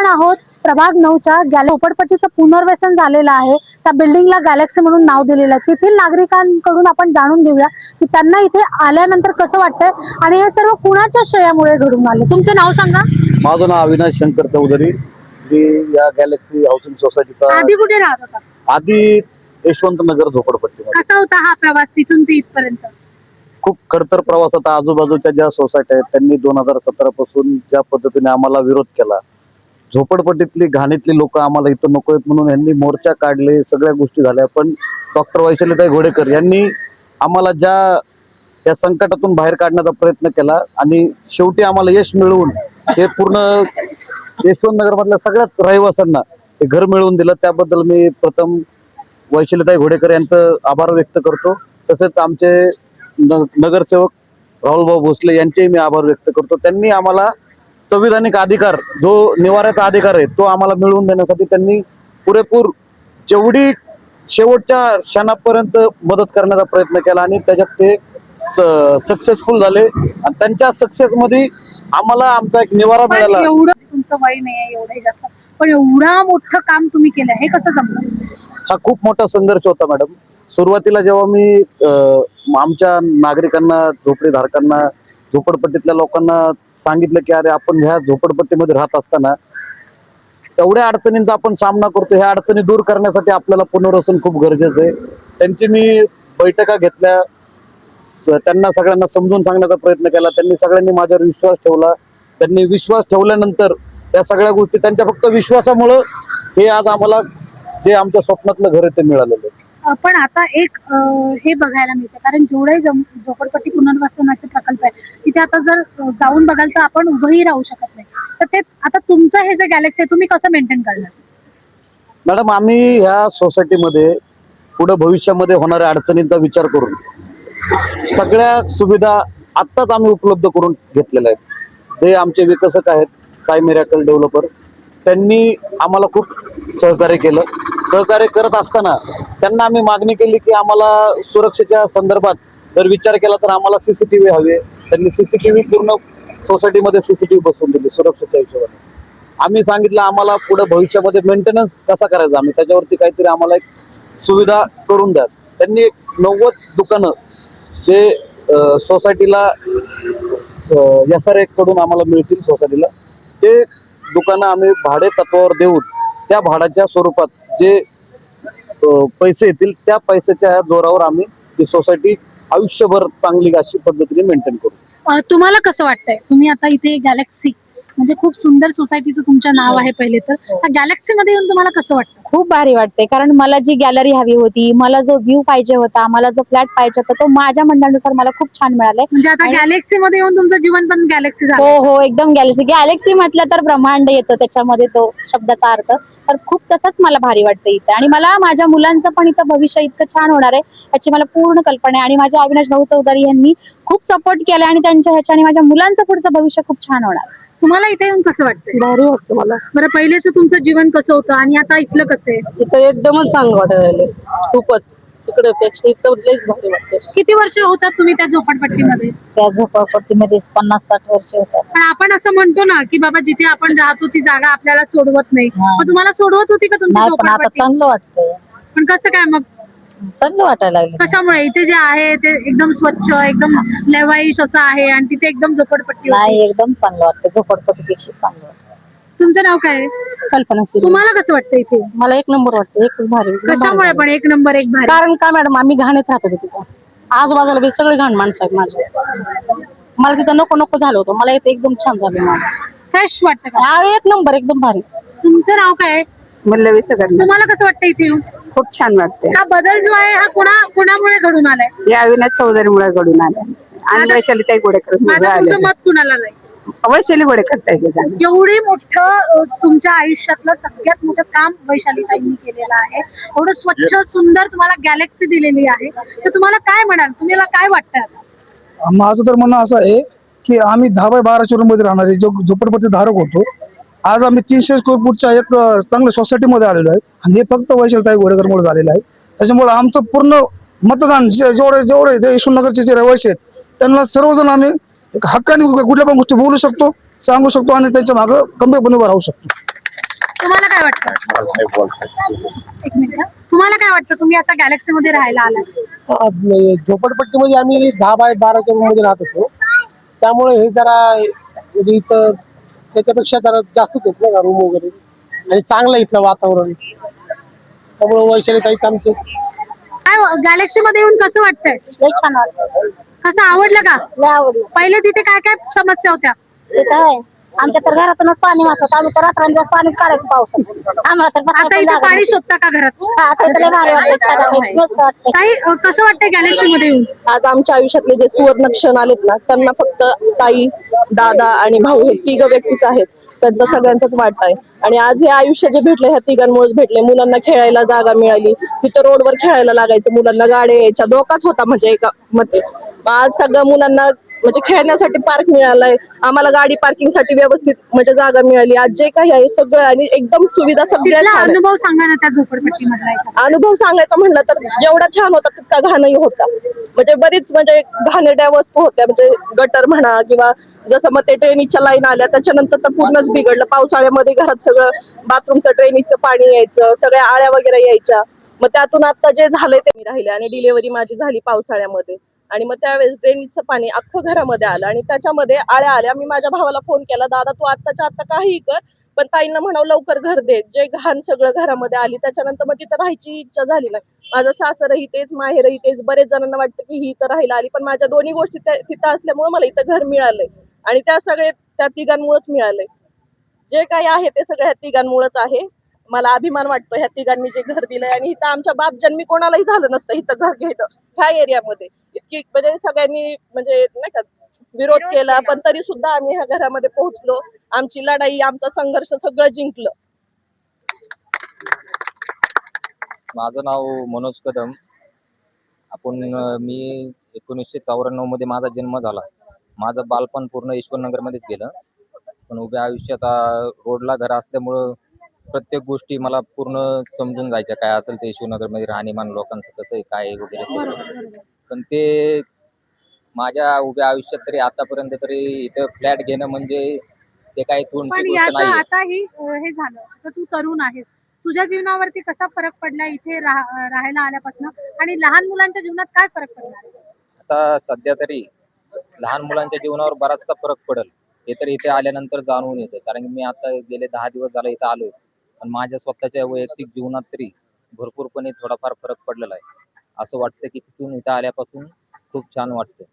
आपण आहोत प्रभाग नऊच्या गॅले झोपडपट्टीचं पुनर्वसन झालेलं आहे. त्या बिल्डिंगला गॅलेक्सी म्हणून नाव दिलेलं आहे. तेथील नागरिकांकडून आपण जाणून घेऊया की त्यांना इथे आल्यानंतर कसं वाटतंय आणि हे सर्व कुणाच्या श्रेयामुळे घडून आले? तुमचे नाव सांगा. माझं नाव अविनाश शंकर चौधरी. मी या गॅलेक्सी हाऊसिंग सोसायटीचा आधी कुठे राहत होता? आधी यशवंत नगर झोपडपट्टीमध्ये. कसा होता हा प्रवास तिथून ते इथपर्यंत? खूप खडतर प्रवास होता. आजूबाजूच्या ज्या सोसायट्या आहेत त्यांनी दोन हजार सतरा पासून ज्या पद्धतीने आम्हाला विरोध केला झोपडपट्टीतली घाणीतली लोक आम्हाला इथं नको आहेत म्हणून यांनी मोर्चा काढले सगळ्या गोष्टी झाल्या. पण डॉक्टर वैशालीताई घोडेकर यांनी आम्हाला ज्या त्या संकटातून बाहेर काढण्याचा प्रयत्न केला आणि शेवटी आम्हाला यश मिळवून हे पूर्ण यशवंत नगरमधल्या सगळ्याच रहिवाशांना हे घर मिळवून दिलं. त्याबद्दल मी प्रथम वैशालीताई घोडेकर यांचं आभार व्यक्त करतो. तसेच आमचे न- नगरसेवक राहुलभाऊ भोसले यांचेही मी आभार व्यक्त करतो. त्यांनी आम्हाला संविधानिक अधिकार जो निवाऱ्याचा अधिकार आहे तो आम्हाला मिळवून देण्यासाठी त्यांनी पुरेपूर जेवढी शेवटच्या क्षणापर्यंत मदत करण्याचा प्रयत्न केला आणि त्याच्यात ते सक्सेसफुल झाले. आणि त्यांच्या सक्सेस मध्ये आम्हाला आमचा एक निवारा मिळाला. एवढं तुमचं वय नाही एवढं जास्त. पण एवढं मोठं काम तुम्ही केलं हे कसं जमलं? हा खूप मोठा संघर्ष होता मॅडम. सुरुवातीला जेव्हा मी आमच्या नागरिकांना झोपडीधारकांना झोपडपट्टीतल्या लोकांना सांगितलं की अरे आपण ह्या झोपडपट्टीमध्ये राहत असताना एवढ्या अडचणींचा आपण सामना करतो. ह्या अडचणी दूर करण्यासाठी आपल्याला पुनर्वसन खूप गरजेचं आहे. त्यांची मी बैठका घेतल्या. स- त्यांना सगळ्यांना समजून सांगण्याचा प्रयत्न केला. त्यांनी सगळ्यांनी माझ्यावर विश्वास ठेवला. त्यांनी विश्वास ठेवल्यानंतर त्या सगळ्या गोष्टी त्यांच्या फक्त विश्वासामुळं हे आज आम्हाला जे आमच्या स्वप्नातलं घर आहे ते मिळालेलं आहे. पण आता एक अ, हे बघायला मिळतं. कारण जेवढे जम- झोपडपट्टी पुनर्वसनाचे प्रकल्प आहे तिथे आता जर अ, जाऊन बघाल तर आपण उभंही राहू शकत नाही. तर ते आता तुमचं हे जे गॅलेक्सी आहे तुम्ही कसं मेंटेन करणार? मॅडम आम्ही ह्या सोसायटीमध्ये पुढे भविष्यामध्ये होणाऱ्या अडचणींचा विचार करून सगळ्या सुविधा आत्ताच आम्ही उपलब्ध करून घेतलेल्या आहेत. जे आमचे विकसक आहेत साई मिराकल डेव्हलपर त्यांनी आम्हाला खूप सहकार्य केलं. सहकार्य करत असताना त्यांना आम्ही मागणी केली की आम्हाला सुरक्षेच्या संदर्भात जर विचार केला तर आम्हाला सीसीटीव्ही हवे. त्यांनी सीसीटीव्ही पूर्ण सोसायटीमध्ये सीसीटीव्ही बसवून दिली सुरक्षेच्या हिशोबाने. आम्ही सांगितलं आम्हाला पुढे भविष्यामध्ये मेंटेनन्स कसा करायचा? आम्ही त्याच्यावरती काहीतरी आम्हाला एक सुविधा करून द्या. त्यांनी एक नव्वद दुकानं जे सोसायटीला एस आरकडून आम्हाला मिळतील सोसायटीला ते दुकानं आम्ही भाडे तत्वावर देऊन त्या भाड्याच्या स्वरूपात जे पैसे येतील त्या पैशाच्या जोरावर आम्ही ही सोसायटी आयुष्यभर चांगली अशी पद्धतीने मेंटेन करू. तुम्हाला कसं वाटतंय? तुम्ही आता इथे गॅलेक्सी म्हणजे खूप सुंदर सोसायटीचं तुमचं नाव आहे पहिले तर. त्या गॅलेक्सी मध्ये येऊन तुम्हाला कसं वाटतं? खूप भारी वाटते कारण मला जी गॅलरी हवी होती मला जो व्ह्यू पाहिजे होता मला जो फ्लॅट पाहिजे होता तो माझ्या म्हणण्यानुसार मला खूप छान मिळालाय. म्हणजे आता गॅलेक्सी मध्ये येऊन तुमचं जीवन पण गॅलेक्सी हो झालं. हो एकदम गॅलेक्सी. गॅलेक्सी म्हटलं तर ब्रह्मांड येतो त्याच्यामध्ये तो शब्दाचा अर्थ. तर खूप तसंच मला भारी वाटतं इथं. आणि मला माझ्या मुलांचं पण इथं भविष्य इतकं छान होणार आहे याची मला पूर्ण कल्पना आहे. आणि माझ्या अविनाश भाऊ चौधरी यांनी खूप सपोर्ट केला आणि त्यांच्या ह्याच्याने माझ्या मुलांचं पुढचं भविष्य खूप छान होणार. तुम्हाला इथे येऊन कसं वाटतंय? भारी वाटतं मला. बरं पहिलेच तुमचं जीवन कसं होतं आणि आता इथलं कसं आहे? इथं एकदमच चांगलं वाटायला लागले खूपच. तिकडे पेक्षा इथं लईच भारी वाटते किती वर्ष होतात तुम्ही त्या झोपडपट्टीमध्ये? त्या झोपडपट्टीमध्ये पन्नास साठ वर्ष होतात. पण आपण असं म्हणतो ना की बाबा जिथे आपण राहतो ती जागा आपल्याला सोडवत नाही. हा. मग तुम्हाला सोडवत होती का तुमची नाही पण आता झोपडपट्टी? चांगलं वाटतंय. पण कसं काय मग? चांगलं वाटायला लागलं कशामुळे? इथे जे आहे ते एकदम स्वच्छ एकदम लेवाईश असं आहे आणि तिथे एकदम झोपडपट्टी होती. नाही एकदम चांगलं वाटतं. झोपडपट्टीपेक्षा चांगलं वाटतं. तुमचं नाव काय? आहे? कल्पना सुरू. तुम्हाला कसं वाटतं इथे? मला एक नंबर वाटतं. एक भारी एकदम भारी कशामुळे झालं. पण एक नंबर एक भारी? कारण काय मॅडम? आम्ही घाणीत राहत होतो तिथं. आजूबाजूला बी सगळे घाण माणसं आहेत माझे. मला तिथं नको नको झालं होतं. मला इथं एकदम छान झालं माझं. फ्रेश वाटतं का? हा, एक नंबर एकदम भारी. तुमचं नाव काय? आहे? मल्लवी सगळं तुम्हाला कसं वाटतं इथे येऊन? खूप छान वाटते हा बदल जो आहे हा कुणा कुणामुळे घडून आलाय? या अविनाश चौधरीमुळे घडून आल्या. आणि वैशाली ताई गोडेकर तुमचं मत कुणाला नाही? वैशाली गोडेकर ताई जाणार. एवढी मोठं अ, तुमच्या आयुष्यातलं सगळ्यात मोठं काम वैशालीताईंनी केलेलं आहे. एवढं स्वच्छ सुंदर तुम्हाला गॅलेक्सी दिलेली आहे. तर तुम्हाला काय म्हणाल? तुम्हाला काय वाटतं आता? माझं तर म्हणणं असं आहे की आम्ही दहा बाय बाराच्या रूममध्ये राहणारे जो झोपडपट्टी धारक होतो आज आम्ही तीनशे स्क्वेअर फूटच्या एक चांगल्या सोसायटीमध्ये आलेलो आहे. आणि हे फक्त वैशालताई गोडेकरमुळे झालेलं आहे. त्याच्यामुळे आमचं पूर्ण मतदान जे जेवढे जेवढे जे यशवंतनगरचे जे रहिवासी आहेत त्यांना सर्वजण आम्ही एक हक्काने कुठल्या पण गोष्टी बोलू शकतो सांगू शकतो आणि त्यांच्या मागं गंभीरपणे उभं राहू शकतो. तुम्हाला काय वाटतं? एक मिनिट तुम्हाला काय वाटतं? तुम्ही आता गॅलेक्सी मध्ये राहायला आपलं झोपडपट्टीमध्ये आम्ही दहा बाय बाराच्या रूममध्ये राहत होतो. त्यामुळे हे जरा म्हणजे इथं त्याच्यापेक्षा जरा जास्तच आहेत ना रूम वगैरे. आणि चांगलं इथलं वातावरण. त्यामुळे वैशाली ताईच आमचे काय गॅलेक्सी मध्ये येऊन कसं वाटतंय? लय छान वाटतं कसं आवडलं का? लय आवडलं. पहिले तिथे काय काय समस्या होत्या? तिथं आमच्या तर घरातूनच पाणी वाहत. आम्ही तर रात्रंदिवस पाणीच काढायचं पावसात आम्हाला तर आता पण इथे. शोधता का घरात हा, वाटतं, वाटतं, वाटतं. अं, कसं वाटतंय गॅलेक्सी मध्ये येऊन? आज आमच्या आयुष्यातले जे सुवर्ण क्षण आलेत ना त्यांना फक्त ताई दादा आणि भाऊ हे तिघ व्यक्तीच आहेत. त्यांचा सगळ्यांचाच वाटा आहे. आणि आज हे आयुष्य जे भेटले ह्या तिघांमुळेच भेटले. मुलांना खेळायला जागा मिळाली. तिथं रोडवर खेळायला लागायचं. मुलांना गाड्या यायच्या. धोकाच होता म्हणजे एका मते. मग आज सगळ्या मुलांना म्हणजे खेळण्यासाठी पार्क मिळालाय. आम्हाला गाडी पार्किंगसाठी व्यवस्थित म्हणजे जागा मिळाली. आज जे काही आहे सगळं आणि एकदम सुविधा सगळ्या छान. अनुभव सांगा ना त्या झोपडपट्टी मधला अनुभव सांगायचा म्हणलं तर जेवढा छान होता तितका घाणही होता. म्हणजे बरीच म्हणजे घाणेरड्या वस्तू होत्या. म्हणजे गटर म्हणा किंवा जसं मग ते ट्रेनीच्या लाईन आल्या त्याच्यानंतर तर पूर्णच बिघडलं. पावसाळ्यामध्ये घरात सगळं बाथरूमचं ट्रेनीचं पाणी यायचं सगळ्या आळ्या वगैरे यायच्या. मग त्यातून आता जे झालंय ते मी राहिले आणि डिलेव्हरी माझी झाली पावसाळ्यामध्ये. आणि मग त्यावेळेस ड्रेनेजचं पाणी अख्खं घरामध्ये आलं आणि त्याच्यामध्ये आळ्या आल्या. मी माझ्या भावाला फोन केला दादा तू आत्ताच्या आत्ता काही कर पण ताईंना म्हणावं लवकर घर दे. जे घाण सगळं घरामध्ये आली त्याच्यानंतर मग तिथं राहायची इच्छा झाली नाही. माझं सासरही तेच माहेरही तेच. बरेच जणांना वाटतं की ही इथं राहायला आली पण माझ्या दोन्ही गोष्टी तिथं असल्यामुळे मला इथं घर मिळालंय. आणि त्या सगळे त्या तिघांमुळेच मिळालंय. जे काही आहे ते सगळ्या ह्या तिघांमुळेच आहे. मला अभिमान वाटतो ह्या तिघांनी जे घर दिलंय आणि इथं आमच्या बाप जन्मी कोणालाही झालं नसतं इथं घर घ्यायचं. ह्या एरियामध्ये इतकी म्हणजे सगळ्यांनी म्हणजे नाही का विरोध केला पण तरी सुद्धा आम्ही ह्या घरामध्ये पोहोचलो. आमची लढाई आमचा संघर्ष सगळं जिंकलं. माझं नाव मनोज कदम. आपण मी एकोणीसशे चौऱ्याण्णवमध्ये माझा जन्म झाला. माझं बालपण पूर्ण ईश्वरनगरमध्येच गेलं. पण उभ्या आयुष्यात रोडला घर असल्यामुळं प्रत्येक गोष्टी मला पूर्ण समजून जायच्या. काय असेल ते ईश्वरनगरमध्ये राहणीमान लोकांचं कसं आहे काय आहे वगैरे सगळं. पण ते माझ्या उभ्या आयुष्यात तरी आतापर्यंत तरी इथं फ्लॅट घेणं म्हणजे ते काही पण तुमची गोष्ट याचं नाही आता ही अं, हे झालं. तर तू तरुण आहेस. तुझ्या जीवनावरती कसा फरक पडला इथे राह- राहायला आल्यापासून? आणि लहान मुलांच्या जीवनात काय फरक पडला? आता सध्या तरी लहान मुलांच्या जीवनावर बराचसा फरक पडेल. हे तर इथे आल्यानंतर जाणवून येतं. कारण की मी आता गेले दहा दिवस झाला इथं आलोय. पण माझ्या स्वतःच्या वैयक्तिक जीवनात तरी भरपूरपणे थोडाफार फरक पडलेला आहे. असं वाटतं की तिथून इथं आल्यापासून खूप छान वाटतं